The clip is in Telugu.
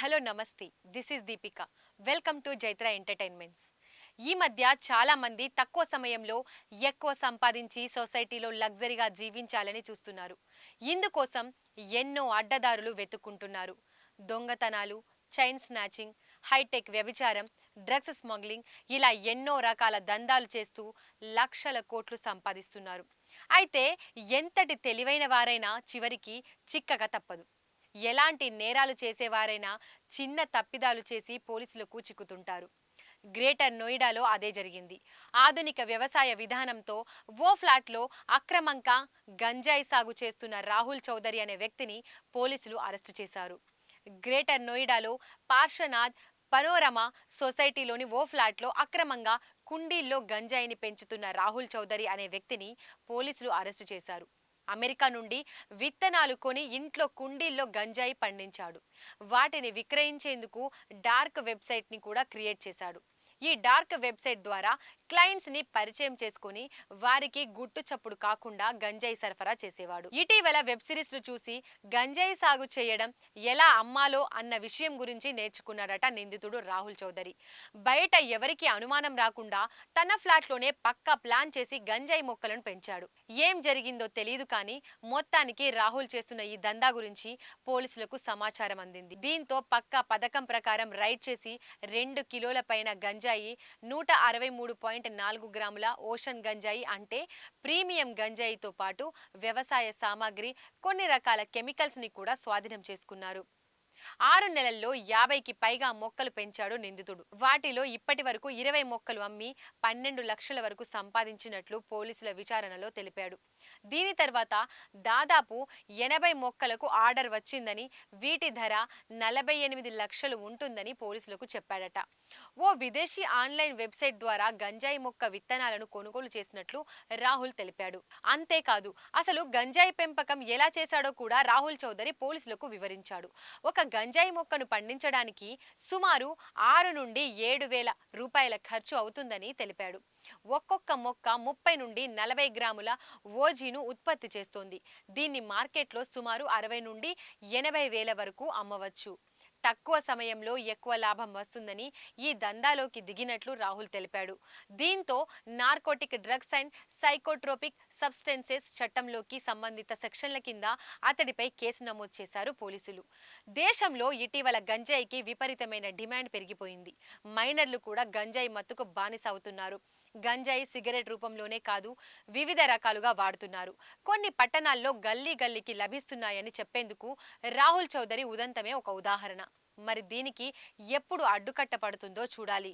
హలో నమస్తే. This is Deepika. Welcome to Jaitra entertainments. ఈ మధ్య చాలా మంది తక్కువ సమయంలో ఎక్కువ సంపాదించి సొసైటీలో లగ్జరీగా జీవించాలని చూస్తున్నారు. ఇందుకోసం ఎన్నో అడ్డదారులు వెతుక్కుంటున్నారు. దొంగతనాలు చైన్ స్నాచింగ్ హైటెక్ వ్యభిచారం డ్రగ్స్ స్మగ్లింగ్ ఇలా ఎన్నో రకాల దందాలు చేస్తూ లక్షల కోట్లు సంపాదిస్తున్నారు. అయితే ఎంతటి తెలివైన వారైనా చివరికి చిక్కక తప్పదు. ఎలాంటి నేరాలు చేసేవారైనా చిన్న తప్పిదాలు చేసి పోలీసులకు చిక్కుతుంటారు. గ్రేటర్ నోయిడాలో అదే జరిగింది. ఆధునిక వ్యవసాయ విధానంతో ఓ ఫ్లాట్లో అక్రమంగా గంజాయి సాగు చేస్తున్న రాహుల్ చౌదరి అనే వ్యక్తిని పోలీసులు అరెస్టు చేశారు. గ్రేటర్ నోయిడాలో పార్శ్వనాథ్ పనోరమా సొసైటీలోని ఓ ఫ్లాట్లో అక్రమంగా కుండీల్లో గంజాయిని పెంచుతున్న రాహుల్ చౌదరి అనే వ్యక్తిని పోలీసులు అరెస్టు చేశారు. అమెరికా నుండి విత్తనాలు కొని ఇంట్లో కుండీల్లో గంజాయి పండించాడు. వాటిని విక్రయించేందుకు డార్క్ వెబ్సైట్ని కూడా క్రియేట్ చేశాడు. ఈ డార్క్ వెబ్సైట్ ద్వారా క్లయింట్స్ని పరిచయం చేసుకుని వారికి గుట్టు చప్పుడు కాకుండా గంజాయి సరఫరా చేసేవాడు. ఇటీవల వెబ్ సిరీస్ను చూసి గంజాయి సాగు చేయడం ఎలా అమ్మాలో అన్న విషయం గురించి నేర్చుకున్నాడట నిందితుడు రాహుల్ చౌదరి. బయట ఎవరికి అనుమానం రాకుండా తన ఫ్లాట్లోనే పక్కా ప్లాన్ చేసి గంజాయి మొక్కలను పెంచాడు. ఏం జరిగిందో తెలియదు కానీ మొత్తానికి రాహుల్ చేస్తున్న ఈ దందా గురించి పోలీసులకు సమాచారం అందింది. దీంతో పక్కా పథకం ప్రకారం రైడ్ చేసి రెండు కిలోల పైన గంజాయి నూట అరవై మూడు పాయింట్ నాలుగు గ్రాముల ఓషన్ గంజాయి అంటే ప్రీమియం గంజాయితో పాటు వ్యవసాయ సామాగ్రి కొన్ని రకాల కెమికల్స్ని కూడా స్వాధీనం చేసుకున్నారు. ఆరు నెలల్లో యాభైకి పైగా మొక్కలు పెంచాడు నిందితుడు. వాటిలో ఇప్పటి వరకు ఇరవై మొక్కలు అమ్మి పన్నెండు లక్షల వరకు సంపాదించినట్లు పోలీసుల విచారణలో తెలిపాడు. దీని తర్వాత దాదాపు ఎనభై మొక్కలకు ఆర్డర్ వచ్చిందని వీటి ధర నలభై ఎనిమిది లక్షలు ఉంటుందని పోలీసులకు చెప్పాడట. ఓ విదేశీ ఆన్లైన్ వెబ్సైట్ ద్వారా గంజాయి మొక్క విత్తనాలను కొనుగోలు చేసినట్లు రాహుల్ తెలిపాడు. అంతేకాదు అసలు గంజాయి పెంపకం ఎలా చేశాడో కూడా రాహుల్ చౌదరి పోలీసులకు వివరించాడు. ఒక గంజాయి మొక్కను పండించడానికి సుమారు ఆరు నుండి ఏడు వేల రూపాయల ఖర్చు అవుతుందని తెలిపాడు. ఒక్కొక్క మొక్క ముప్పై నుండి నలభై గ్రాముల ఓజీను ఉత్పత్తి చేస్తోంది. దీన్ని మార్కెట్లో సుమారు అరవై నుండి ఎనభై వేల వరకు అమ్మవచ్చు. తక్కువ సమయంలో ఎక్కువ లాభం వస్తుందని ఈ దందాలోకి దిగినట్లు రాహుల్ తెలిపాడు. దీంతో narcotic drugs and psychotropic substances చట్టంలోకి సంబంధిత సెక్షన్ల కింద అతడిపై కేసు నమోదు చేశారు పోలీసులు. దేశంలో ఇటీవల గంజాయికి విపరీతమైన డిమాండ్ పెరిగిపోయింది. మైనర్లు కూడా గంజాయి మత్తుకు బానిస అవుతున్నారు. గంజాయి సిగరెట్ రూపంలోనే కాదు వివిధ రకాలుగా వాడుతున్నారు. కొన్ని పట్టణాల్లో గల్లీ గల్లీకి లభిస్తున్నాయని చెప్పేందుకు రాహుల్ చౌదరి ఉదంతమే ఒక ఉదాహరణ. మరి దీనికి ఎప్పుడు అడ్డుకట్ట పడుతుందో చూడాలి.